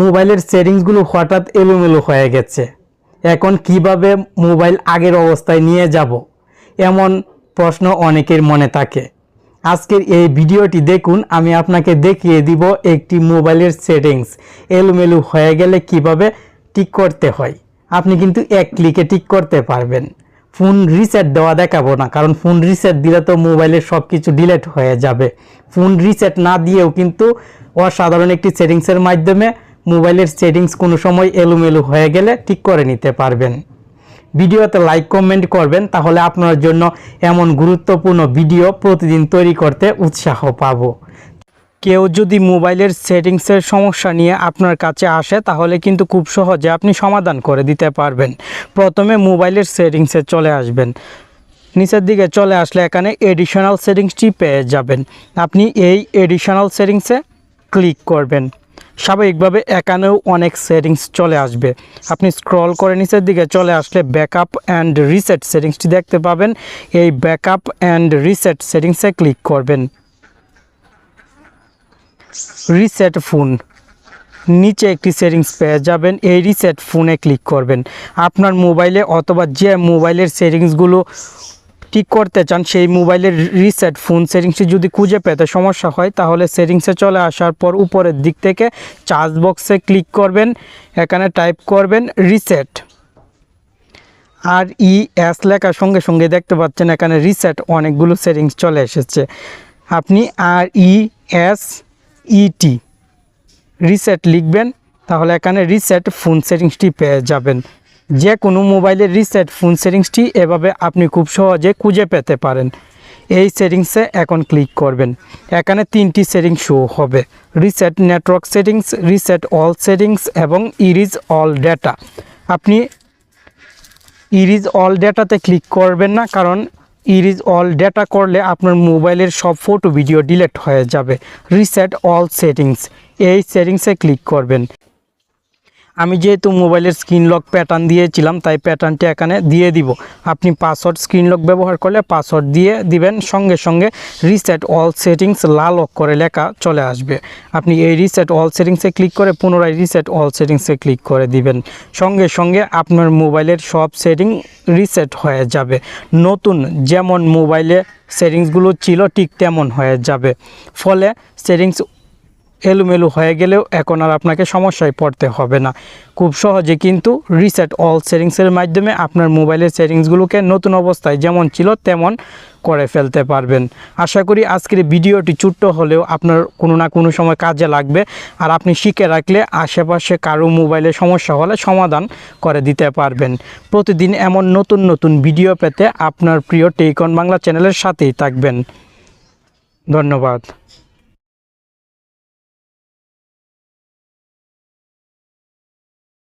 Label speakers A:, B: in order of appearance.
A: মোবাইলের সেটিংসগুলো হঠাৎ এলোমেলো হয়ে গেছে। এখন কীভাবে মোবাইল আগের অবস্থায় নিয়ে যাব? এমন প্রশ্ন অনেকের মনে থাকে। আজকের এই ভিডিওটি দেখুন, আমি আপনাকে দেখিয়ে দিব একটি মোবাইলের সেটিংস এলোমেলো হয়ে গেলে কীভাবে ঠিক করতে হয়। আপনি কিন্তু এক ক্লিকে ঠিক করতে পারবেন। ফোন রিসেট দেওয়া দেখাবো না, কারণ ফোন রিসেট দিলে তো মোবাইলের সব কিছু ডিলেট হয়ে যাবে। ফোন রিসেট না দিয়েও কিন্তু অসাধারণ একটি সেটিংসের মাধ্যমে মোবাইলের সেটিংস কোনো সময় এলোমেলো হয়ে গেলে ঠিক করে নিতে পারবেন। ভিডিওতে লাইক কমেন্ট করবেন, তাহলে আপনার জন্য এমন গুরুত্বপূর্ণ ভিডিও প্রতিদিন তৈরি করতে উৎসাহ পাব। কেউ যদি মোবাইলের সেটিংসের সমস্যা নিয়ে আপনার কাছে আসে, তাহলে কিন্তু খুব সহজে আপনি সমাধান করে দিতে পারবেন। প্রথমে মোবাইলের সেটিংসে চলে আসবেন। নিচের দিকে চলে আসলে এখানে এডিশনাল সেটিংসটি পেয়ে যাবেন। আপনি এই এডিশনাল সেটিংসে ক্লিক করবেন। স্বাভাবিকভাবে এখানেও অনেক সেটিংস চলে আসবে। আপনি স্ক্রল করে নিচের দিকে চলে আসলে ব্যাকআপ অ্যান্ড রিসেট সেটিংসটি দেখতে পাবেন। এই ব্যাকআপ অ্যান্ড রিসেট সেটিংসে ক্লিক করবেন। রিসেট ফোন নিচে একটি সেটিংস পেয়ে যাবেন। এই রিসেট ফোনে ক্লিক করবেন। আপনার মোবাইলে অথবা যে মোবাইলের সেটিংসগুলো ঠিক করতে চান সেই মোবাইলের রিসেট ফোন সেটিংসটি যদি খুঁজে পেতে সমস্যা হয়, তাহলে সেটিংসে চলে আসার পর উপরের দিক থেকে চার্জ বক্সে ক্লিক করবেন, এখানে টাইপ করবেন রিসেট আর ই এস লেখার সঙ্গে সঙ্গে দেখতে পাচ্ছেন এখানে রিসেট অনেকগুলো সেটিংস চলে এসেছে। আপনি আর ই এস ইটি রিসেট লিখবেন, তাহলে এখানে রিসেট ফোন সেটিংসটি পেয়ে যাবেন। যে কোনো মোবাইলের রিসেট ফোন সেটিংসটি এভাবে আপনি খুব সহজে খুঁজে পেতে পারেন। এই সেটিংসে এখন ক্লিক করবেন। এখানে তিনটি সেটিংস শো হবে। Reset network settings reset all settings এবং ইরিজ অল ডেটা আপনি ইরিজ অল ডেটাতে ক্লিক করবেন না কারণ ইরিজ অল ডেটা করলে আপনার মোবাইলের সব ফটো ভিডিও ডিলেট হয়ে যাবে। রিসেট অল সেটিংস এই সেটিংসে ক্লিক করবেন। আমি যেহেতু মোবাইলের স্ক্রিন লক প্যাটার্ন দিয়েছিলাম, তাই প্যাটার্নটি এখানে দিয়ে দিব। আপনি পাসওয়ার্ড স্ক্রিন লক ব্যবহার করলে পাসওয়ার্ড দিয়ে দিবেন, সঙ্গে সঙ্গে রিসেট অল সেটিংস লাল করে লেখা চলে আসবে। আপনি এই রিসেট অল সেটিংসে ক্লিক করে পুনরায় রিসেট অল সেটিংসে ক্লিক করে দিবেন। সঙ্গে সঙ্গে আপনার মোবাইলের সব সেটিং রিসেট হয়ে যাবে। নতুন যেমন মোবাইলে সেটিংসগুলো ছিল ঠিক তেমন হয়ে যাবে। ফলে সেটিংস এলোমেলো হয়ে গেলেও এখন আর আপনাকে সমস্যায় পড়তে হবে না। খুব সহজে কিন্তু রিসেট অল সেটিংসের মাধ্যমে আপনার মোবাইলের সেটিংসগুলোকে নতুন অবস্থায় যেমন ছিল তেমন করে ফেলতে পারবেন। আশা করি আজকের ভিডিওটি ছোট্ট হলেও আপনার কোনো না কোনো সময় কাজে লাগবে আর আপনি শিখে রাখলে আশেপাশে কারও মোবাইলে সমস্যা হলে সমাধান করে দিতে পারবেন। প্রতিদিন এমন নতুন নতুন ভিডিও পেতে আপনার প্রিয় টেকন বাংলা চ্যানেলের সাথেই থাকবেন। ধন্যবাদ।